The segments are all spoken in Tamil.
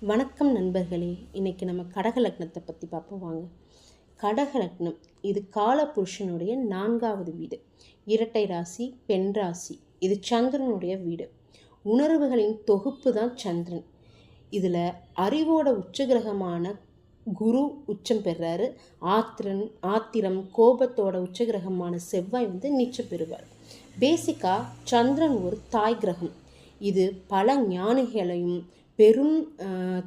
வணக்கம் நண்பர்களே இன்னைக்கு நம்ம கடக லக்னத்தை பற்றி பார்ப்போம். வாங்க. கடக லக்னம் இது காலபுருஷனுடைய நான்காவது வீடு. இரட்டை ராசி பெண் ராசி இது சந்திரனுடைய வீடு. உணர்வுகளின் தொகுப்பு தான் சந்திரன். இதில் அறிவோட உச்சகிரகமான குரு உச்சம் பெறாரு. ஆத்திரன் ஆத்திரம் கோபத்தோட உச்சகிரகமான செவ்வாய் வந்து நீச்சம் பெறுவார். பேசிக்காக சந்திரன் ஒரு தாய் கிரகம். இது பல ஞானிகளையும் பெரும்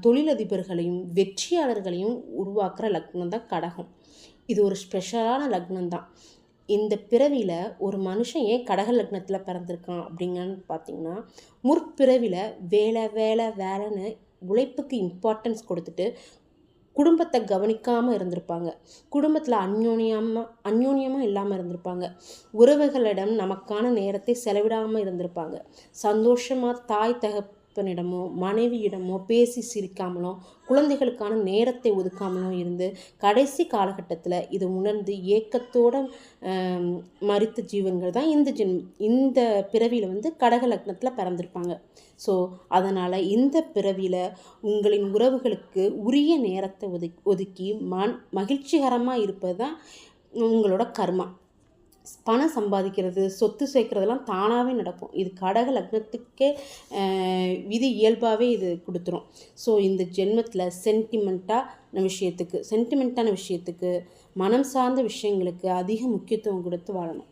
தொழிலதிபர்களையும் வெற்றியாளர்களையும் உருவாக்குற லக்னம் தான் கடகம். இது ஒரு ஸ்பெஷலான லக்னம் தான். இந்த பிறவியில் ஒரு மனுஷன் ஏன் கடக லக்னத்தில் பிறந்திருக்கான் அப்படிங்கன்னு பார்த்தீங்கன்னா முற்பிறவியில் வேலை வேலை வேலைன்னு உழைப்புக்கு இம்பார்ட்டன்ஸ் கொடுத்துட்டு குடும்பத்தை கவனிக்காமல் இருந்திருப்பாங்க. குடும்பத்தில் அந்யோன்யமாக அந்யோன்யமாக இல்லாமல் இருந்திருப்பாங்க. உறவுகளிடம் நமக்கான நேரத்தை செலவிடாமல் இருந்திருப்பாங்க. சந்தோஷமாக தாய் தகப்பனிடமோ மனைவியிடமோ பேசி சிரிக்காமலும் குழந்தைகளுக்கான நேரத்தை ஒதுக்காமலும் இருந்து கடைசி காலகட்டத்தில் இதை உணர்ந்து ஏக்கத்தோட மறித்த ஜீவன்கள் தான் இந்த ஜென் இந்த பிறவியில் வந்து கடக லக்னத்தில் பிறந்திருப்பாங்க. ஸோ அதனால் இந்த பிறவியில் உங்களின் உறவுகளுக்கு உரிய நேரத்தை ஒதுக்கி ஒதுக்கி மன் மகிழ்ச்சிகரமாக இருப்பது தான் உங்களோட கர்மா. பணம் சம்பாதிக்கிறது சொத்து சேர்க்குறதெல்லாம் தானாகவே நடக்கும். இது கடக லக்னத்துக்கே விதி இயல்பாகவே இது கொடுத்துரும். ஸோ இந்த ஜென்மத்தில் சென்டிமெண்ட்டான விஷயத்துக்கு சென்டிமெண்ட்டான விஷயத்துக்கு மனம் சார்ந்த விஷயங்களுக்கு அதிக முக்கியத்துவம் கொடுத்து வாழணும்.